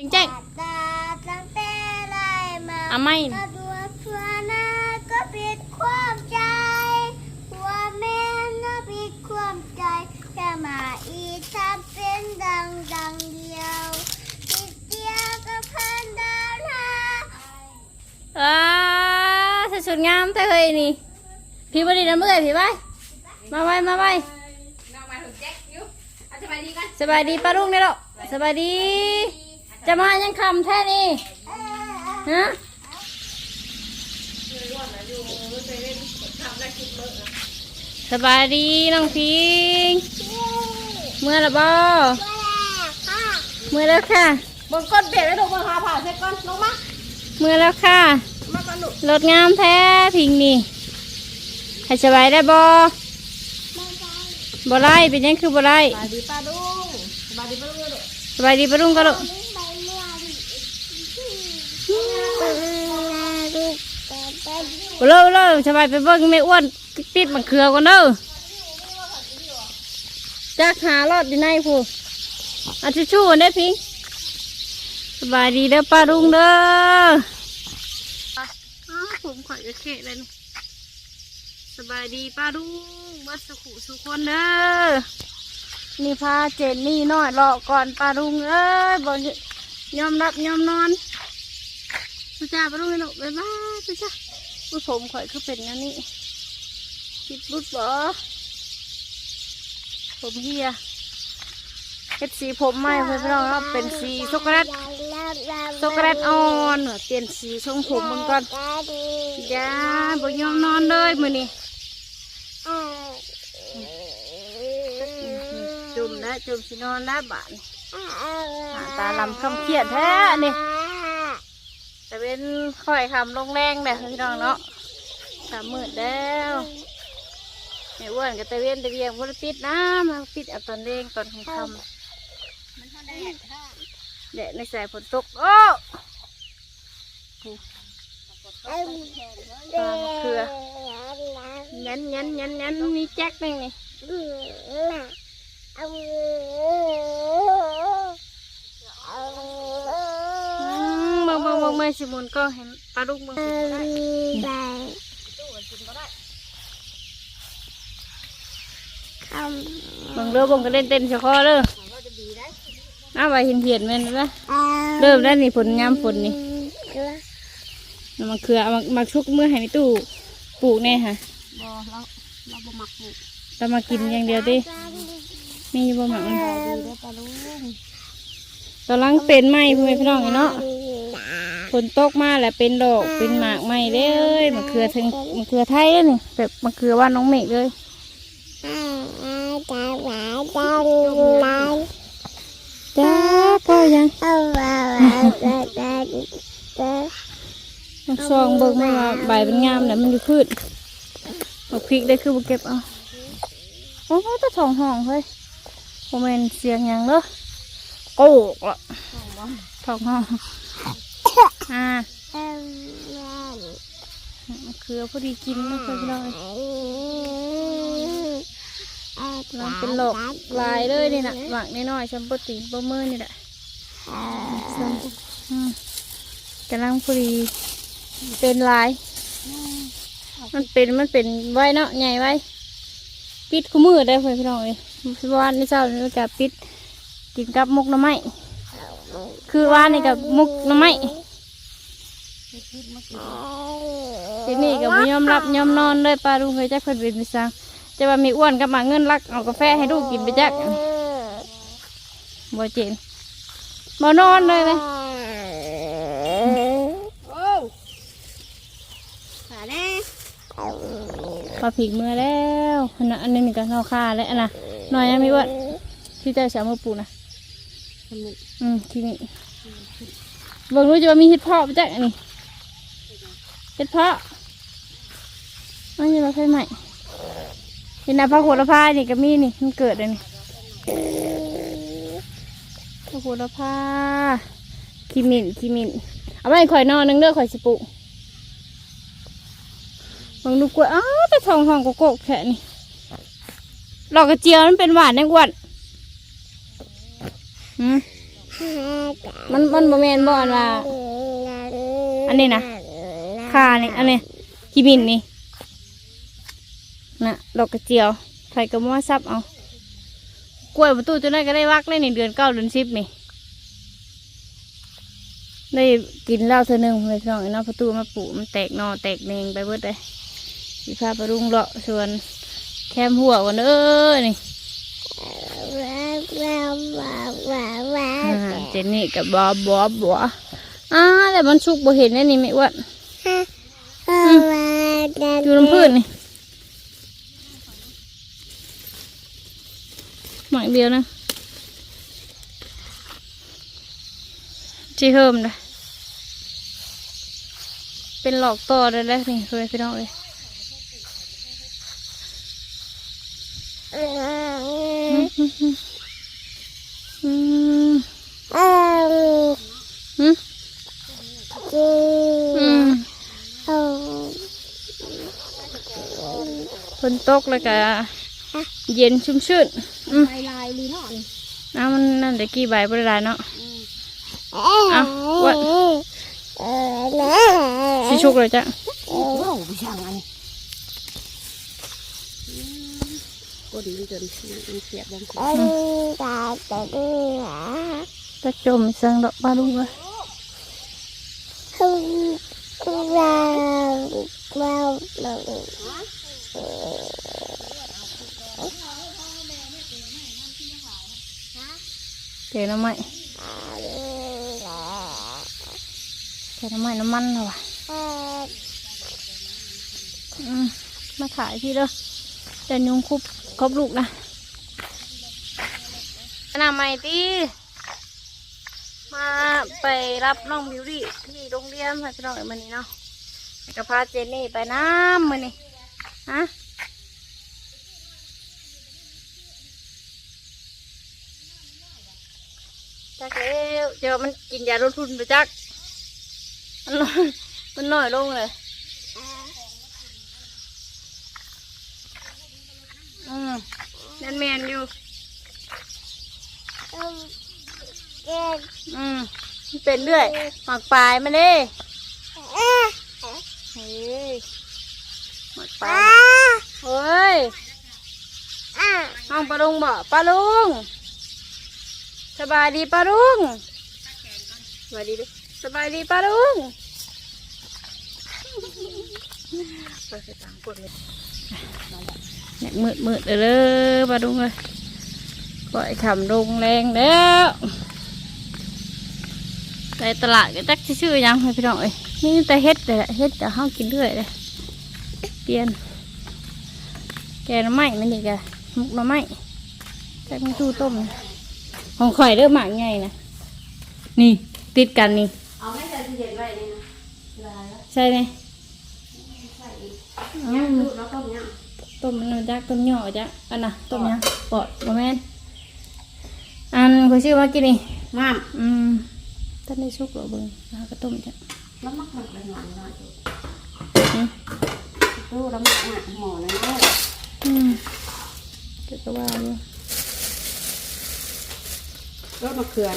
จริงแจ้งตาตั้งแต่ได้มาเอาไม่ก็ดูเพื่อนาก็ปิดความใจหัวแม่ก็ปิดความใจแค่มาอีทำเป็นดังดังเดียวติดเดียวก็พันดาวลาอ่าใส่ชุดงามแต่เฮ้ยนี่ พี่บดีน้ำเมื่อยพี่ไปมาไว้มาไว้น้องมาถึงแจ็คอยู่เอาสบายดีกันสบายดีป้าลุงเนี่ยหรอสบายดี จะมายังคำแท้นี่ฮะสบายดีน้องพิง เมื่อละบ่ตัวแรกค่ะเมื่อแล้วค่ะบนก้นเปียกแล้วดูบนหาผ่าเสร็จก่อนลงมาเมื่อแล้วค่ะมาก่อนลูกรถงามแท้พิงนี่ให้สบายได้บ่ไม่ได้บ่ไล่เป็นยังคือบ่ไล่สบายดีป้าดุงสบายดีป้าดุงเลยลูกสบายดีป้าลุงก็ลูก ลิ้นใบเมื่อดิลูกแต่ แต่บ่เลิกบ่เลิกสบายไปเบิ่งไม่อ้วนปิดบังเขือก่อนเด้อจักหารอดอยู่ในผู้อาทิชชู่ได้พิงสบายดีเด้อป้าลุงเด้ออ้าผมข่อยจะเขะเลยน์สบายดีป้าลุงวัสุขุสุขคนเด้อนี่พาเจนนี่น้อยรอก่อนป้าลุงเอ้ยบ่ยอมรับยอมนอนสุจ้าป้าลุงให้หนูบ๊ายบายสุจ้า อุ้ผมข่อยคือเป็นงั้นนี่คิดบุดบ่ผมเฮียเฮ็ดสีผมใหม่เพื่อนพี่น้องครับเป็นสีช็อกโกแลตช็อกโกแลตอ่อนเปลี่ยนสีทรงผมมึงก่อนอย่าบ่ยอมนอนเลยมื้อนี้จุ่มนะจุ่มสินอนแล้วบาดนี้หน้าตาลำคำเครียดแท้นี่ แต่เป็นค่อยคำลงแรงแหละพี่น้องเนาะสามมืดแล้วแม่อ้วนกับตะเวนตะเวียงบ่ได้ปิดนะมาปิดเอาตอนเร่งตอนค่ำๆเดในสายฝนตกโอ้ปลามะเขือยันยันยันยันมีแจ็คนึงนี่อื มมองมองมองไม่สิหมุนก็เห็นปลาลูกมึงสิบ่ได้มึงเริ่มมึงก็เล่นเต้นเฉคอเลยอ้าวไปเห็นเหียนแมันปะเริ่มแล้วนี่ฝนงามฝนนี่เอามาเขือเอามามาชุกมือให้ในตู้ปลูกแน่ค่ะบ่เราเราบ่มักลูกเรามากินอย่างเดียวดิมีบ่หมักมันดีเด้อป้าดุงกำลังเป็นไหมพ่อแม่พี่น้องเนาะ ฝนตกมาแล้วเป็นดอกเป็นหมากไหมเลยมะเขือถึงมะเขือไทยเลยนี่แบบมะเขือว่านน้องเมฆเลยจ้าก็ยังมันซองเบิ่งมาว่าใบมันงามแหละมันอยู่พืชเอาพริกได้คือบ่เก็บเอาโอ้โหตะทองห้องเฮ้ยโมเมนเสียงหยังเด้อโกกละทองห้องอ่า มะเขือพอดีกินไม่เคยพี่น้องมันเป็นหลอกลายเลยนี่นะหมักน้อยๆชัมปตีนปะเมื่อนี่แหละชัมปอืมกำลังพอดีเป็นลาย มันเป็นมันเป็นไว้เนาะใหญ่ไว้ปิดคู่มือได้เพื่อนพี่น้องเลยพี่วานนี่เจ้านี่กับปิดกินกับมุกหน้ำไม้คือวานนี่กับมุกหน้ำไม้ที นี่กับยอมรับยอมนอนเลยปลาลุงเคยจักเพิ่นเป็นไปซังจะว่ามีอ้วนกับหมาเงินรักเอากาแฟให้ลูกกินไปจักบ่เจนบ่นอนเลยเลยโอ้ขาแน่ปลาผิกมือแล้วอันนั้นอันนี้นี่ก็เท่าค่าแล้วอันน่ะหน่อยยังมีอ้วนที่เจ้าสาวมาปลูกนะสมุนอืมที่นี่เบิ่งรู้จะว่ามีเห็ดเพาะไปจักอันนี้เห็ดเพาะ ไม่เราใช่ไหมเห็นนะพระโหระพานี่ก็มีนี่มันเกิดเลยนี่พระโหระพาขีมินขีมินเอาไว้ข่อยนอนนึงเด้อข่อยสิปลูกเบิ่งดูกล้วยอ้าวแต่ทองทองโกโก้แค่นี่ดอกกระเจียวมันเป็นหวานแน่กวนอืมมันมันบ่แม่นบอนว่าอันนี้นะค่านี่อันนี้ขี้บินนี่ น่ะดอกกระเจียวไข่กระมัวซับเอากล้วยประตูจนได้ก็ได้วักเลยนี่เดือนเก้าเดือนสิบนี่ได้กินเหล้าเธอหนึ่งเลยพี่น้องไอ้น้องประตูมาปลูกมันแตกหนอแตกเนงไปเบิดเลยสีพาไปรุงเลาะส่วนแคมหัวกันเอ้ยนี่อ่าเจนนี่กับบอบบัวบัวอ่าแต่มันชุกบ่เห็นแน่นี่ไม่อ้วนอยู่ลำพื้นนี่ หมักเดียวนะจีเฮิมนะเป็นหลอกต่อเลยแล้วนี่เคยพี่น้องเลยอืมอืมอืมฝนตกแล้วก็เย็นชุ่มชื่นอืม ลายลายลีเนาะนี่ น้ำมันนั่นเด็กกี่ใบบริลายเนาะอะว่าสิชุกเลยจ้ะโอ้โหไปช่างอันนี้กดมันจนมันเสียบยังเสียบจะจมสังดอกบาลุงเลย เทน้ำไหมเทน้ำไหมน้ำมันเหรอวะอืมมาขายพี่เด้อจะยุงคุบครบลูกนะขนาใหม่ตีมาไปรับน้องบิวตี้ที่โรงเรียนค่ะพี่น้องมันนี้เนาะแล้วก็พาเจนนี่ไปน้ำมันนี่ฮะจักแล้ว เดี๋ยวมันกินยาลดทุนไปจัก มันน้อยมันน้อยลงเลยอืมแมนแมนอยู่ อืมมันเป็นเรื่อยหมักปลายมาเด้เฮ้ยหมักปลายเฮ้ยน้องปลาลุงบ่ปลาลุงสบายดีปลาลุง สบายดีเด้อสบายดีปลาลุงไปใส่ตังกดเลยเนี่ยมืดมืดเลยเด้อปลาลุงเลยปล่อยขำลงแรงแล้วไปตลาดก็จักสิชื่อยังให้พี่น้องเอ้ยนี่แต่เฮ็ดแต่ละเฮ็ดแต่ห้ากินเรื่อยเลยเปลี่ยนแกน้ำไม้มันนี่แกมุกหน้ำไม้แกงตู้ต้มของข่อยเริ่มหมากไงนะนี่ ติดกันนี่ เอาไม่ใส่ตู้เย็นไว้นี่นะลายแล้วใช่ไหมย่างลูกแล้วต้มย่างต้มมันจักต้มหย่อจักอันน่ะต้มยังปอดบ่แม่นอันเขาชื่อว่ากินนี่งามอืมท่านได้ชุกหรอเบิ่งแล้วก็ต้มจ้ะแล้วมักมักเลยหน่อยหน่อยอืมดูแล้วมักหนักหมอเลยเนาะอืมเดี๋ยวก็ว่าอยู่รสมะเขือ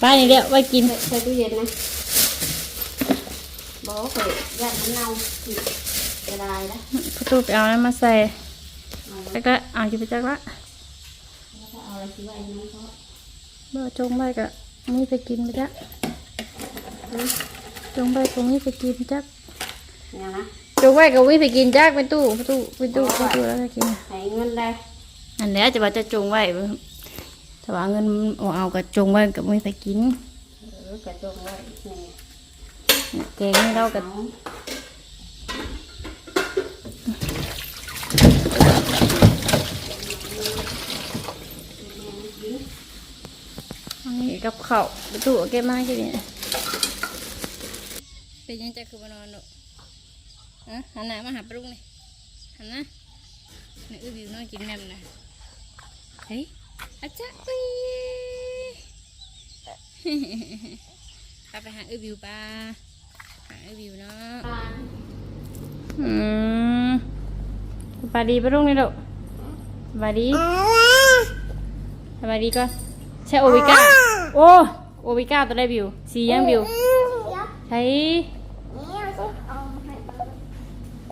ไปนี่เดี๋ยวไว้กิน ใส่ตู้เย็นนะบอกเคยย่างมันเน่าจะลายแล้วประตูไปเอานั้นมาใส่แล้วก็เอาอยู่ไปจักละแล้วก็เอาอะไรที่ไว้ในนั้นเขาเมื่อจงไปกะนี่ไปกินไปจักจงไปตรงนี้ไปกินจักเนี่ยนะ จงไปกับวิไปกินจักเป็นตู้ประตูเป็นตู้ประตูแล้วก็กินให้เงินได้อันนี้จะว่าจะจงไว้ แต่ว่าเงินเอาเอากับจงไว้กับวิไปกินเออกระจงไว้นี่เนี่ยแกงนี่เรากับเอาอันนี้กับข้าวประตูเอาเก็บมาแค่นี้เป็นยังจะคือมานอนหนูฮะหันหน้ามาหาปรุงนี่หันหน้านี่อื้อบิวน้อยกินแม่มนะเฮ้ย อาจารย์อุ้ยพาไปหาอือบิวปะหาอือบิวเนาะอืมสบายดีปะลุงนี่ลูกสบายดีสบายดีก่อนใช่โอวิก้าโอ้โอวิก้าตัวได้บิวสียังบิวใช้นี่เอาสิเอามาให้ป้า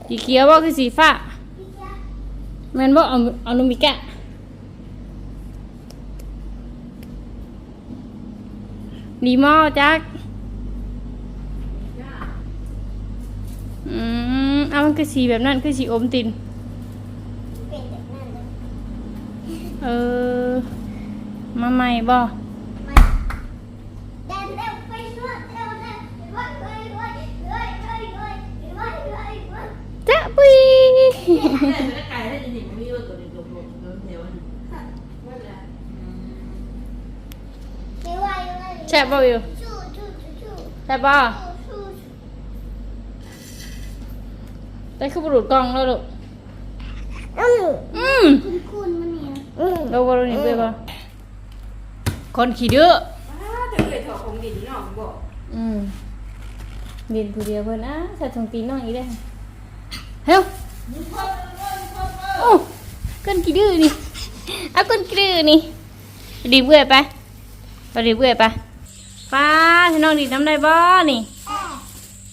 สีเขียวบ่คือสีฟ้าแมนบ่เอาเอานุมิกะ ดีมอจักอืมเอามันคือสีแบบนั้นคือสีอมตินเออ มาใหม่บ่จ้าปุย แช่บบ่วิวชูชูชูชูแช่บบ่ชูได้คือบุรุษกล้องแล้วลูกอืมอืมคุณคุณมันเนี่ยอืมเราบ่รู้นี่เว้ยบ่คนขี้ดื้อจะเคยถอดของดินนอกบอกอืมเรียนผู้เดียวเพิ่นอะใส่ถุงตีนน้องอีกได้อเฮ้ยโอ้คนขี้ดื้อนี่เอาคนขี้ดื้อนี่ไปดีเบื่อยไปไปดีเบื่อยไป ป้าให้น้องดีน้ำได้บ่นี่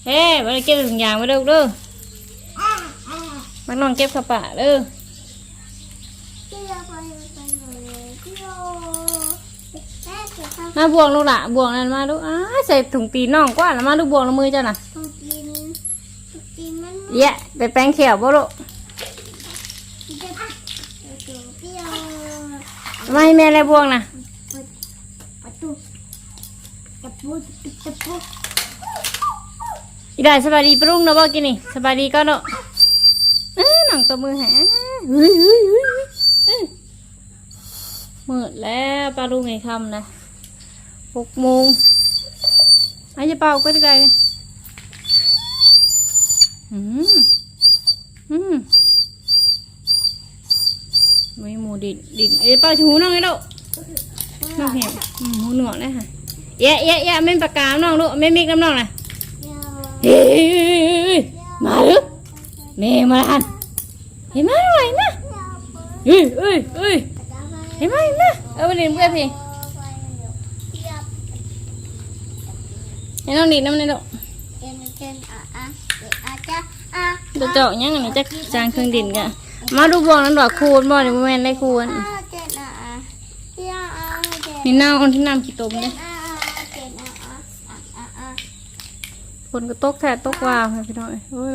เฮ้ยไปเก็บถุงยางไว้เด้อเด้อมันน้องเก็บกระปะเด้อเที่ยวไปไปหน่อยเลยเที่ยวแม่จะทำมาบวงลูกละบวงนั่นมาลูกอ้าใส่ถุงตีนน้องกว่าแล้วมาลูกบวงละมือเจ้าน่ะต้องกินต้องกินมันเยะไปแป้งเขียวบ่ลูกจะเดี๋ยวเที่ยวมาให้แม่เลยบวงน่ะประตู ตะปูตะปูอีได้สบายดีปรุงเนาะบ่กินนี่สบายดีก็เนาะเอ้ยน้องตัวมือหาเฮ้ยเฮ้ยเฮ้ยเฮ้ยมืดแล้วปลาลูกไงคำนะหกโมงไอ้จะเป่าไปไกลเลยอืมอืมไม่หมูดินดินเอ้ยเป่าชูน้องไอ้ลูกน้องเห็นอืมหูหนวกเลยค่ะ แยะแยะแยะเม่นปากกาน้องลูกเม่นมิกน้ำน้องน่ะเที่ยวเฮ้ยเฮ้ยเฮ้ยเฮ้ยมาเด้อแม่มาทันเห็นไหมหน่อยนะเฮ้ยเฮ้ยเฮ้ยเห็นไหมนะเอาไปเรียนเพื่อนพี่ให้น้องดีดน้ำในดอกเอ็นเอ็นอะอะเอ็นอะจ้ะอะเดี๋ยวเจาะยังไงจะจางเครื่องดินกันมาดูบวงนั้นดอกคูณบ่เดี๋ยวแม่นได้คูณอะเจ็ดอะอะเที่ยวอะเจ็ดนี่น้าเอาที่น้ำขี้ตมเจ็เนี่ดย อะเจ็ดอะอะอะอะ ฝนก็ตกแท้ตกวาวค่ะพี่น้องเอ้ยโอ้ย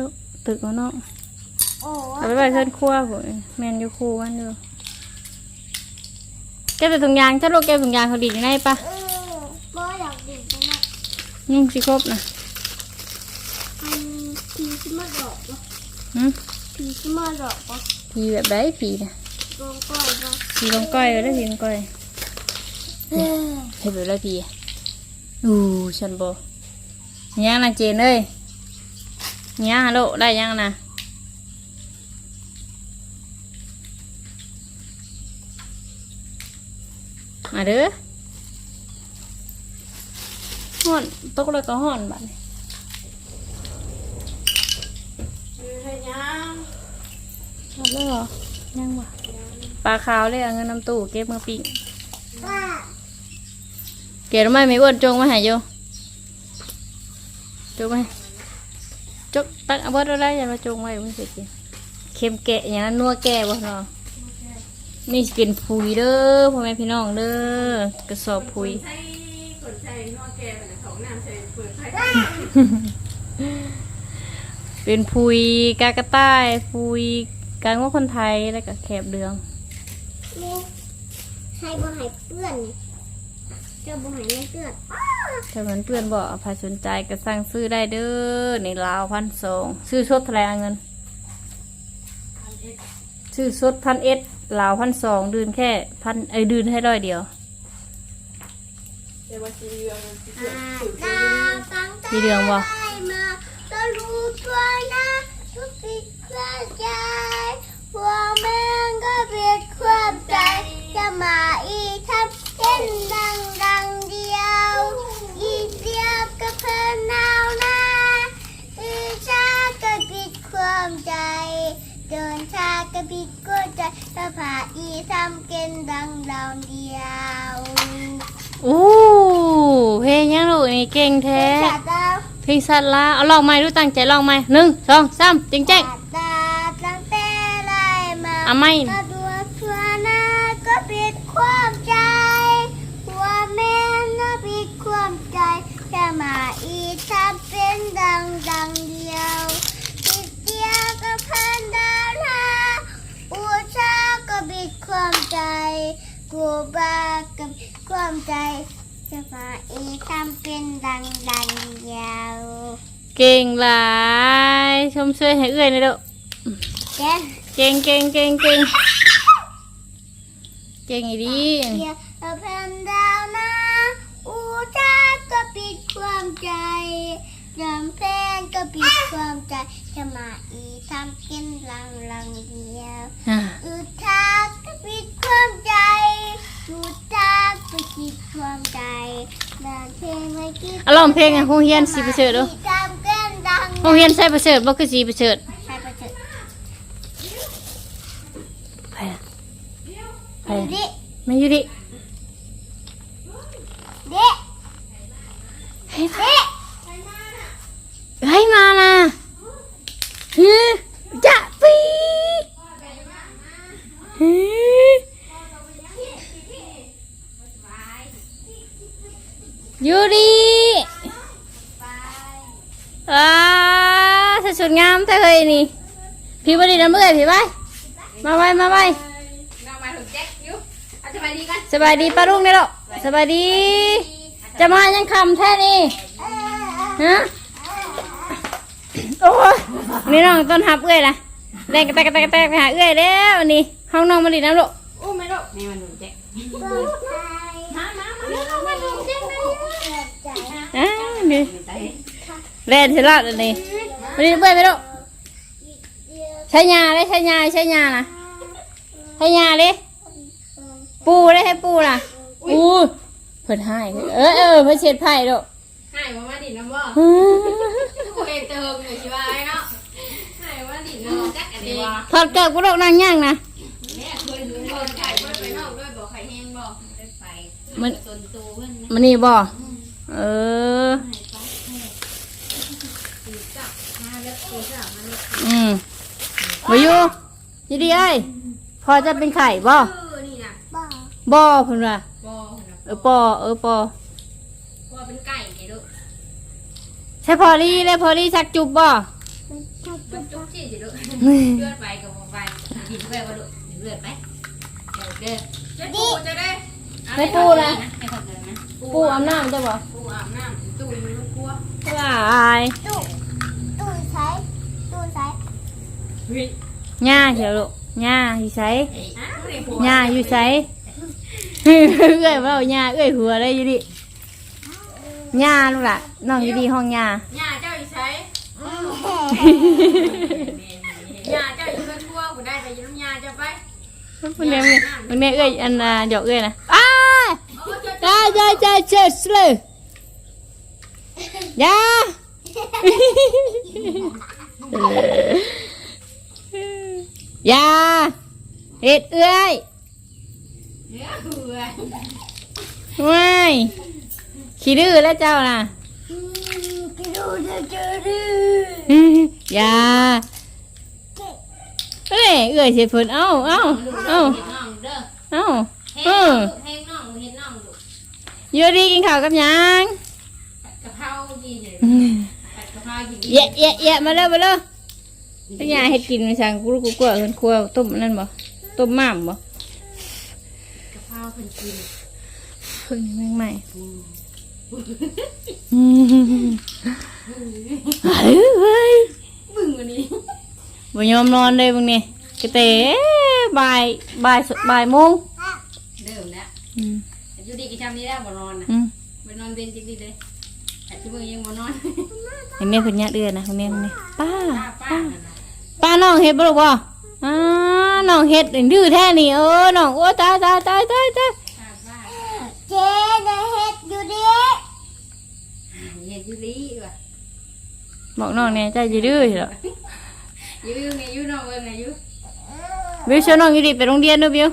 ตึกเอาเนาะโอ้เอาไปไว้เพื่อนครัวผมแมนอยู่ครัวกันอยู่แกแต่ถุงยางเจ้าลูกแกถุงยางเขาดีอยู่ไหนปะเออบ่อยากดื่มจังเลยยุ่งสิครบนะอันผีที่มาหลอกวะหืมผีที่มาหลอกวะผีแบบไดผีนะโดนก้อยวะผีลงก้อยเลยผีลงก้อยเออเห็นแบบไรผีอะอู้ฉันบ ยังนะเจนเอ้ยยังฮัลโหลได้ยังนะมาเด้อห่อนตกแล้วก็ห่อนบัดนี้ให้ยังหมดแล้วเหรอยังวะปลาขาวเลยเอาเงินน้ำตู้เก็บมาปิ้งว่าเก็บทำไมไม่อ้วนจงมาใหายโย จงมาให้จกตักเอาเบิดอะไรอย่ามาจงไว้ไม่เสร็จกินเค็มแกะอย่างนั้นนัวแกะบ่เนาะนี่สิเป็นพุยเด้อพ่อแม่พี่น้องเด้อกระสอบพุยใช้คนใช้นอกแกเป็นของน้ำใช้เปิดไฟเป็นพุยกากระต่ายพุยกางว่าคนไทยแล้วก็แคบเดืองนี่ให้บ่ให้เปื้อนนี่เจ้าบ่ให้ไม่เปื้อนถ้ามันเพื่อนบอกใครสนใจก็สั่งซื้อได้เด้อในลาวพันสองซื้อสดเท่าไหรเอาเงิน ซื้อสดพันเอ็ดลาวพันสองดืนแค่พันไอ้ยดืนให้ร้อยเดียวเดี๋ยวว่าซีเรียลซีเรีอ่ายลตาตั้งแต่มีเรื่องบ่ได้มาก็รู้ตัวนะทุกสิ่งเข้าใจหัวแม่งก็เพียดความใจจะมาอีทำ เช่นดังดังเดียวอีเดียวก็เพิ่นหนาวนะอีชาก็ผิดความใจ เดินชาก็ผิดกฎใจถ้าผ่าอีทำเกินดังดังเดียวอู้เพลงยังลูกนี่เก่งแท้ตาตาเพลงสัตว์ละเอาลองใหม่ดูตั้งใจลองใหม่หนึ่งสองสามจริงแจ้งตาตั้งแต่ไรมา เอาไหม่ถ้ กูบาก็ปิดความใจแค่มาอีทำเป็นดังดังเดียวเก่งหลายชมช่วยให้เอื้อยหน่อยเด้อแกเก่งเก่งเก่งเก่งเก่งอีดีเดียวเราเพิ่มดาวนะอูชาก็ปิดความใจ ยำเพลงก็ปิดความใจจะมาอีทำกินลังลังเดียวอะอูชาก็ปิดความใจอูชาก็ปิดความใจนานเพลงไม่คิดเอาลองเพลงอะโรงเรียนสีประเสริฐดูทำกันดังโรงเรียนใส่ประเสริฐบ่คือสีประเสริฐใช่ประเสริฐไปละไปดิละมาอยู่ดิดิเฮ้ยดิเฮ้ยมานะเฮ้ยจะปีเฮ้ยอยู่ดิอ่าใส่ชุดงามแต่เฮ้ยนี่ พี่บดีน้ำเมื่อยพี่ไปมาไว้มาไว้น้องมาถึงแจ็คอยู่เอาสบายดีกันสบายดีป้าลุงเนี่ยหรอสบายดี จะมายังคำแท้นี่ฮะโอ้ยนี่น้องต้นหับเอื้อยละแดงกระแตกกระแตกกระแตกไปหาเอื้อยแล้วนี่ห้องน้องมาดีน้ำลูกอู้ไม่รู้นี่มันหนุ่มแจ็คมามามามาดูเด็กนะอ่านี่ใจแลนเสร็จแล้วนี่มาดีเอื้อยไปลูก ใช้ยาเลยใช้ยาใช้ยานะใช้ยาเลยปูได้ให้ปูล่ะปูเพิ่นให้เออเออเพิ่นเช็ดไผ่ลูกให้มามาดินน้ำบ่กูเห็นเติมอยู่ชิบายเนาะให้มาดินน้ำแจ็คอันนี้ว่าถอดเกิบกูลูกนั่งย่างนะแม่เคยดูคนไข่เพื่อนไปนอกด้วยบอกไข่แห้งบอกได้ไปมันตนตูเพื่อนนะมันนี่บ่เออมาแล้วกูจะมาแล้วอืม มาอยู่ยี่ดีเอ้ยพอจะเป็นไข่บ่เออนี่นะบ้าบ่เพิ่นว่าบอนะเออปอเออปอบอเป็นไก่ไงลูกใช่พอลี่เลยพอลี่ชักจุบบ่มันจุ๊บจี้สิลูกเลือดไปกับบ่ไปดินไปว่าลูกเลือดไปเดี๋ยวเด้อเจ๊ปูจะได้ให้คนเดินนะปูอาบน้ำจ้ะบ่ปูอาบน้ำตู้มันลูกกลัวว้าย ตู้ตู้ใช้ตู้ใช้ เฮ้ยหญ้าเขียวลูกหญ้าอยู่ไสฮะไม่ได้ผัวหญ้าอยู่ไสเอ้ยว่าหญ้าเอ้ยหัวได้อยู่ดิหญ้าลูกล่ะน้องอ ยู่ดีห้องหญ้าย่าเจ้าอยู่ใช้ย่าเจ้าอยู่เพื่อนกลัวกูได้ไปยืมย่าเจ้าไปมันเนี่ยมันเนี่ยเอ้ยอันน่ะหยอกเอ้ยนะอ้ายโอ้เจ้าจ้าจ้าจ้าเชิดเลยยาอยาเห็ดเอ้ยเนื้อเหือว้ายขี้ดื้อแล้วเจ้าน่ะกินดูจะเจอดื้ออยาเอ้ยเอ้ยเสียเพิ่นเอ้าเอ้าเอ้าเห็นน้องเด้อเอ้าเห็นเอน้อองเห็นน้องเห็นน้องดูอยู่ดีกินข้าวกับหยังกะเพรากินเลยผัดกะเพรากินเยะเยะเยะมาเลยมาเลย ปัญญาเฮ็ดกินมาสั่งกูรู้กูกลัวเพิ่นครัวต้มอันนั่นบ่ต้มม่ามบ่กะเพราเพิ่นกินเพิ่งแม่งใหม่เฮ้ยเฮ้ยบึ้งวันนี้บ่ยอมนอนเลยมึงนี่กระเตะบ่ายบ่ายสบ่ายโมงเริ่มแล้วอืมอยู่ดีกี่ชามนี้แล้วบ่นอนนะอืมบ่นอนเป็นจริงๆเลยแต่ที่มึงยังบ่นอนเห็นแม่เพิ่นยะเดือนนะเพิ่นแม่เพิ่นนี่ป้าป้าป้า ป้าน้องเฮ็ดบ่ลูกบ่อ้าน้องเฮ็ดดื้อแท้นี่เออน้องโอ้ตายตายตายตายตายป้าป้าเจ๊ได้เฮ็ดอยู่ดิเฮ็ดอยู่ดีว่ะบอกน้องแน่ใจสิดื้อเหรออยู่อยู่ไงอยู่น้องเบิ่งไงอยู่บิวชวนน้องอยู่ดิไปโรงเรียนเด้อบิว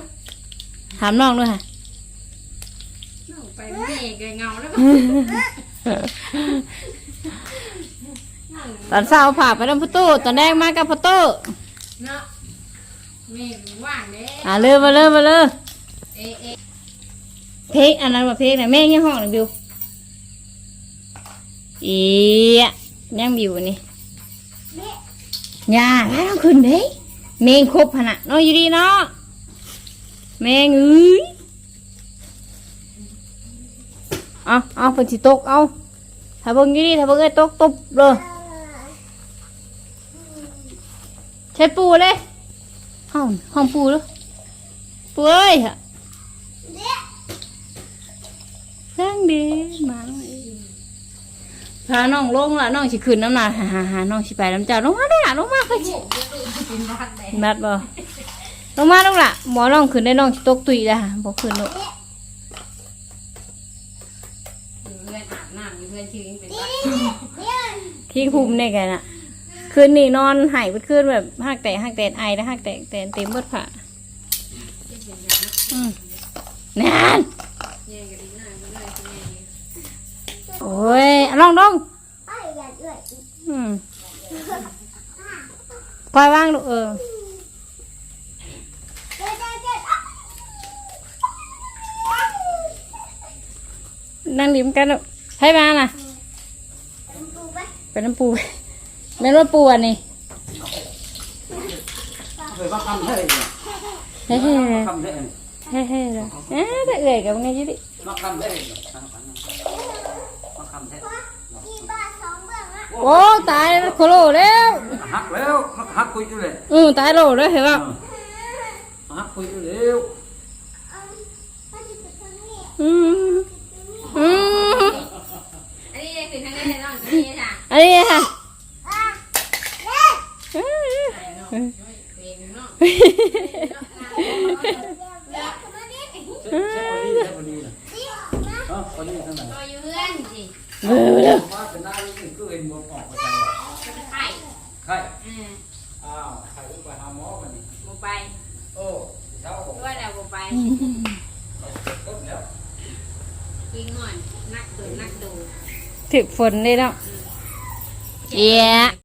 ถามน้องด้วยค่ะน้องไปแม่ ตอนเช้าผ่าไปน้ำพุตู้ตอนแรกมากับพุตู้เนาะแม่ว่างเด้อ่าเริ่มมาเริ่มมาเริ่มเอ๊ะเอ๊ะเพลงอันนั้นว่าเพลงนะแม่ยังห้องนะบิวอีอะยังบิวนี่ย่าแล้วต้องขึ้นเด้เมงครบขนาดเนาะอยู่ดีเนาะแมงเอ้ยเอาเอาเป็นสิตกเอาถ้าเบิ่งอยู่ดีถ้าเบิ่งไอ้ตกตบเลย ใช้ปูเลยห้องห้องปูเลยปูเอ้ยฮะนั่งดีมาพาน้องลงละน้องสิขึ้นน้ำหนาหาหาหาน้องสิไปน้ำเจ้าลงมาได้ละลงมาไปสิกินบ้านเลยนัดบ่ลงมาลงละหมอน้องขึ้นได้น้องสิตกตุยละบ่ขึ้นลูกอยู่เพื่อนอาบน้ำอยู่เพื่อนชื่อยังเป็นบ้านที่คุมได้ไงน่ะ คืนนี้นอนหายไปคืนแบบหักแต่หักแต่ไอแล้วหักแต่แต่เต็มเบิดผ่าอืมนั่นแย่งกันดีหน้าก็ได้แย่งโอ้ยลองลอ้อยากเอื้อยอืมปล่อยว่างลูกเออนั่งลิ้มกันลูกให้มาน่ะไปเป็นน้ำปู แม่นว่าปูอันนี้เคยว่าคำเท่เนี่ยเฮ้เฮ้คำเท่เฮ้เฮ้เลยเอ๊ะแต่เอื่อยกับไงยี่ดิมาคำเท่มาคำเท่อีบ้าสองเบื้องอะโอ้ตายแล้วโคโลแล้วหักแล้วหักคุยอยู่เลยอือตายโลแล้วเห็นป่ะหักคุยอยู่แล้วอืมอืมอันนี้คือทางนี้น้องอันนี้จ้ะอันนี้ค่ะอะเด็กอืม เองเนาะเด็กมาดิใช่คนนี้ใช่คนนี้นะคนนี้ทางนั้นตัวอเพื่อนสิเร็วเร็วว่าเป็นหน้าลูกก็เห็นบวมออกมาจังเป็นไข่ใช่อืมอ้าวใครไปหาหมอกันนี่โมไปโอ้เช้าผมด้วยแล้วโมไปต้นแล้วกินหน่อยนักดูนักดูถึกฝนได้แล้วเย้